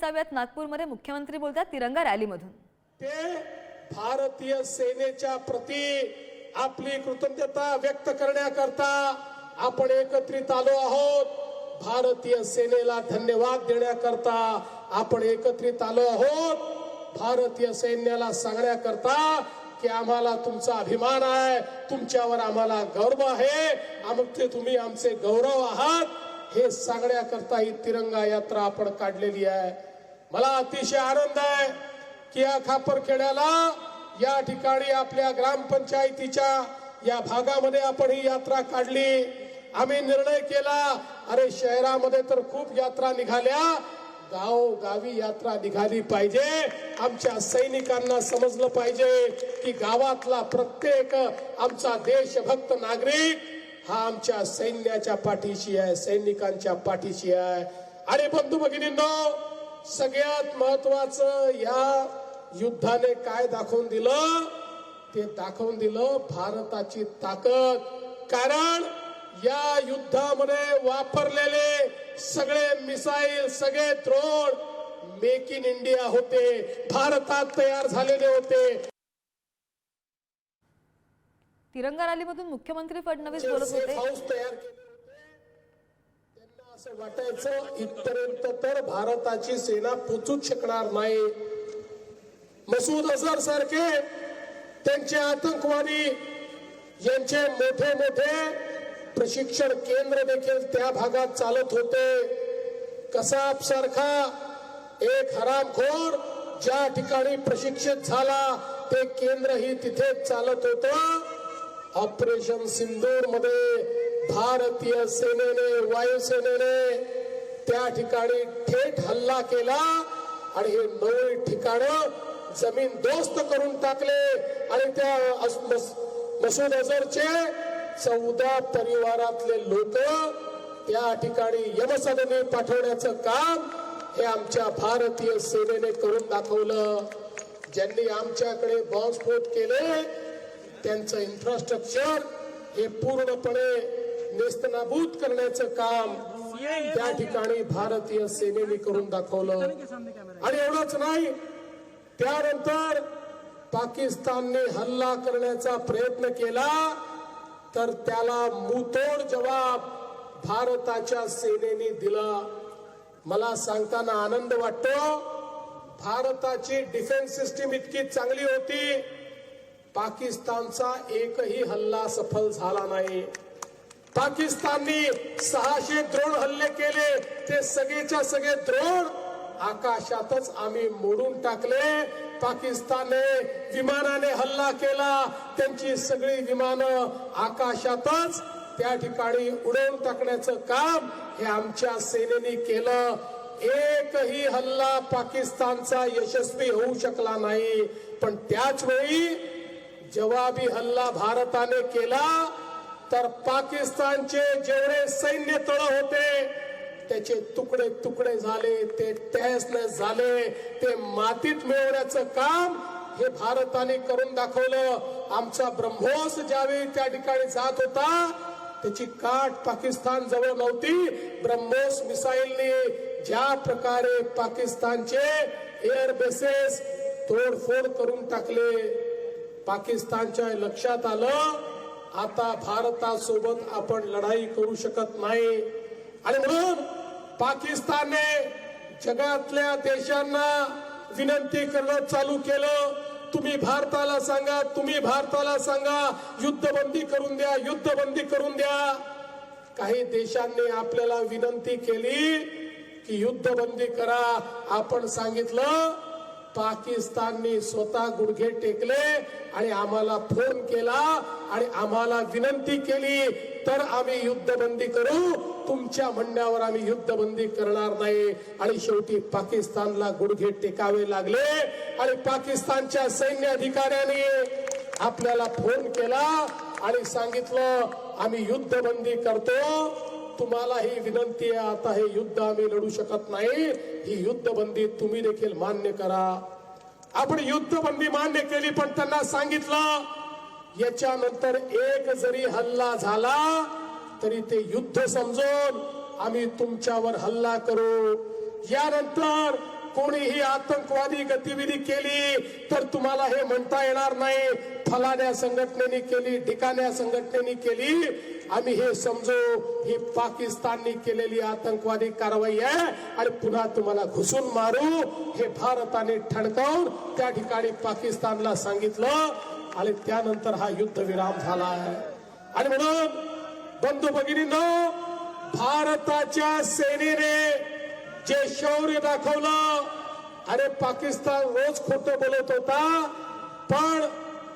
विसाव्यात नागपूरमध्ये मुख्यमंत्री बोलतात तिरंगा रॅलीमधून. ते भारतीय सेनेच्या प्रती आपली कृतज्ञता व्यक्त करण्याकरता आपण एकत्रित आलो आहोत. भारतीय सेनेला धन्यवाद देण्याकरता आपण एकत्रित आलो आहोत. भारतीय सैन्याला सांगण्याकरता की आम्हाला तुमचा अभिमान आहे तुमच्यावर आम्हाला गौरव आहे आमचे तुम्ही आमचे गौरव आहात. हे सांगण्याकरता ही तिरंगा यात्रा आपण काढलेली आहे. मला अतिशय आनंद आहे की या खापरखेड्याला या ठिकाणी आपल्या ग्रामपंचायतीच्या या भागामध्ये आपण ही यात्रा काढली. आम्ही निर्णय केला अरे शहरामध्ये तर खूप यात्रा निघाल्या गाव गावी यात्रा निघाली पाहिजे. आमच्या सैनिकांना समजलं पाहिजे की गावातला प्रत्येक आमचा देशभक्त नागरिक हा आमच्या सैन्याच्या पाठीशी आहे सैनिकांच्या पाठीशी आहे. आणि बंधू भगिनींनो सगळ्यात महत्वाचं या युद्धाने काय दाखवून दिलं? ते दाखवून दिलं भारताची ताकद. कारण या युद्धामध्ये वापरलेले सगळे मिसाईल सगळे ड्रोन मेक इन इंडिया होते. भारतात तयार झालेले होते. तिरंगा रॅलीमधून मुख्यमंत्री फडणवीस बोलत होते हाऊस तयार केले होते त्यांना असं वाटायचं इथपर्यंत तर भारताची सेना पोचूच शकणार नाही. मसूद अझहर सारखे त्यांचे आतंकवादी यांचे मोठे मोठे प्रशिक्षण केंद्र देखील त्या भागात चालत होते. कसाब सारखा एक हरामखोर ज्या ठिकाणी प्रशिक्षित झाला ते केंद्रही तिथेच चालत होतं. ऑपरेशन सिंदूरमध्ये भारतीय सेनेने वायुसेनेने त्या ठिकाणी थेट हल्ला केला आणि हे नऊ ठिकाण जमीन दोस्त करून टाकले. आणि त्या मसूद अझरचे चौदा परिवारातले लोक त्या ठिकाणी यमसदने पाठवण्याचं काम हे आमच्या भारतीय सेनेने करून दाखवलं. ज्यांनी आमच्याकडे बॉम्बस्फोट केले त्यांचं इन्फ्रास्ट्रक्चर हे पूर्णपणे नेस्तनाबूत करण्याचं काम त्या ठिकाणी भारतीय सेनेने करून दाखवलं. आणि एवढंच नाही त्यानंतर पाकिस्तानने हल्ला करण्याचा प्रयत्न केला तर त्याला मुतोड जबाब भारताच्या सेनेने दिला. मला सांगताना आनंद वाटतो भारताची डिफेन्स सिस्टीम इतकी चांगली होती पाकिस्तानचा एकही हल्ला सफल झाला नाही. पाकिस्ताननी सहाशे द्रोण हल्ले केले. ते सगळेच्या सगळे द्रोण आकाशातच आम्ही मोडून टाकले. पाकिस्तानने विमानाने हल्ला केला. त्यांची सगळी विमानं आकाशातच त्या ठिकाणी उडवून टाकण्याचं काम हे आमच्या सेनेने केलं. एकही हल्ला पाकिस्तानचा यशस्वी होऊ शकला नाही. पण त्याच वेळी जवाबी हल्ला भारताने केला. तर पाकिस्तानचे जेवढे सैन्य तळ होते त्याचे तुकडे तुकडे झाले ते टॅस झाले ते मातीत मिळवण्याचं काम हे भारताने करून दाखवलं. आमचा ब्रह्मोस ज्यावेळी त्या ठिकाणी जात होता त्याची काठ पाकिस्तान जवळ नव्हती. ब्रह्मोस मिसाईलने ज्या प्रकारे पाकिस्तानचे एअर बेसेस तोडफोड करून टाकले पाकिस्तानच्या लक्षात आलं आता भारतासोबत आपण लढाई करू शकत नाही. आणि म्हणून पाकिस्तानने जगातल्या देशांना विनंती करणं चालू केलं. तुम्ही भारताला सांगा तुम्ही भारताला सांगा युद्धबंदी करून द्या युद्धबंदी करून द्या. काही देशांनी आपल्याला विनंती केली की युद्धबंदी करा. आपण सांगितलं पाकिस्ताननी स्वतः गुडघे टेकले आणि आम्हाला फोन केला. आणि आम्हाला विनंती केली तर आम्ही युद्धबंदी करू. तुमच्या म्हणण्यावर आम्ही युद्धबंदी करणार नाही. आणि शेवटी पाकिस्तानला गुडघे टेकावे लागले. आणि पाकिस्तानच्या सैन्य अधिकाऱ्यांनी आपल्याला फोन केला आणि सांगितलं आम्ही युद्धबंदी करतो. तुम्हाला ही विनंती आहे आता हे युद्ध आम्ही लढू शकत नाही. ही युद्धबंदी तुम्ही देखील मान्य करा. आपण युद्धबंदी मान्य केली पण त्यांना सांगितलं याच्यानंतर एक जरी हल्ला झाला तरी ते युद्ध समजून आम्ही तुमच्यावर हल्ला करू. यानंतर कोणीही आतंकवादी गतिविधी केली तर तुम्हाला हे म्हणता येणार नाही. फलाण्या संघटनेने केली ठिकाण्या संघटनेने केली. आम्ही हे समजू ही पाकिस्ताननी केलेली आतंकवादी कारवाई आहे. आणि पुन्हा तुम्हाला घुसून मारू. हे भारताने ठणकावून त्या ठिकाणी पाकिस्तानला सांगितलं आणि त्यानंतर हा युद्धविराम झाला आहे आणि म्हणून बंधू भगिनींनो भारताच्या सेनेने जे शौर्य दाखवलं अरे पाकिस्तान रोज खोटं बोलत होता पण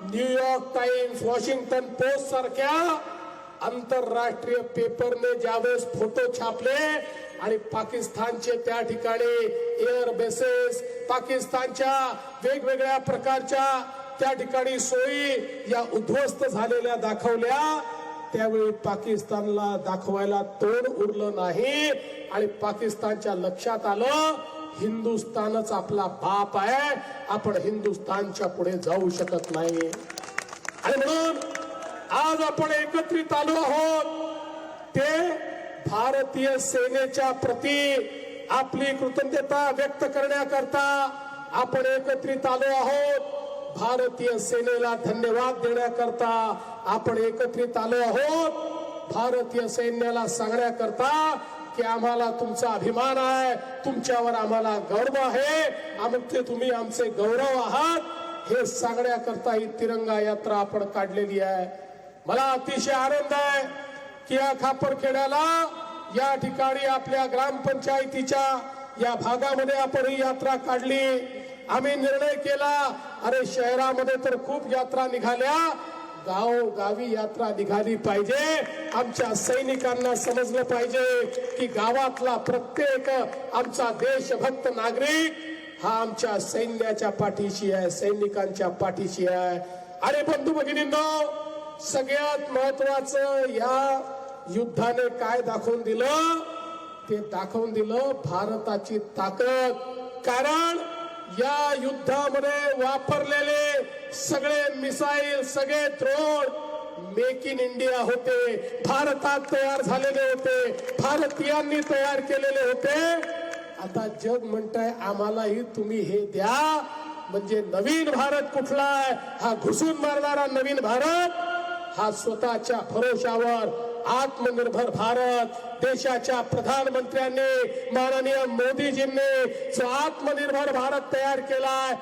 न्यूयॉर्क टाइम्स वॉशिंग्टन पोस्ट सारख्या आंतरराष्ट्रीय पेपरने ज्यावेळेस फोटो छापले आणि पाकिस्तानचे त्या ठिकाणी एअर बेसेस पाकिस्तानच्या वेगवेगळ्या प्रकारच्या त्या ठिकाणी सोयी या उद्ध्वस्त झालेल्या दाखवल्या. त्यावेळी पाकिस्तानला दाखवायला तोड उरलं नाही आणि पाकिस्तानच्या लक्षात आलं हिंदुस्थानच आपला बाप आहे आपण हिंदुस्थानच्या पुढे जाऊ शकत नाही. आणि म्हणून आज आपण एकत्रित आलो आहोत. ते भारतीय सेनेच्या प्रती आपली कृतज्ञता व्यक्त करण्याकरता आपण एकत्रित आलो आहोत. भारतीय सेनेला धन्यवाद देण्याकरता आपण एकत्रित आलो आहोत. भारतीय सैन्याला सांगण्याकरता की आम्हाला तुमचा अभिमान आहे तुमच्यावर आम्हाला गौरव आहे. आमचे तुम्ही आमचे गौरव आहात. हे सांगण्याकरता ही तिरंगा यात्रा आपण काढलेली आहे. मला अतिशय आनंद आहे की या खापरखेड्याला या ठिकाणी आपल्या ग्रामपंचायतीच्या या भागामध्ये आपण ही यात्रा काढली. आम्ही निर्णय केला. अरे शहरामध्ये तर खूप यात्रा निघाल्या. गाव गावी यात्रा निघाली पाहिजे. आमच्या सैनिकांना समजलं पाहिजे की गावातला प्रत्येक आमचा देशभक्त नागरिक हा आमच्या सैन्याच्या पाठीशी आहे सैनिकांच्या पाठीशी आहे. अरे बंधू भगिनींनो सगळ्यात महत्वाचं या युद्धाने काय दाखवून दिलं? ते दाखवून दिलं भारताची ताकद. कारण या युद्धामध्ये वापरलेले सगळे मिसाईल सगळे द्रोण मेक इन इंडिया होते. भारतात तयार झालेले होते. भारतीयांनी तयार केलेले होते. आता जग म्हणतंय आम्हालाही तुम्ही हे द्या. म्हणजे नवीन भारत कुठला आहे? हा घुसून मारणारा नवीन भारत हा स्वतःच्या भरोशावर आत्मनिर्भर भारत. देशाच्या प्रधानमंत्र्यांनी माननीय मोदीजींनी जो आत्मनिर्भर भारत तयार केलाय.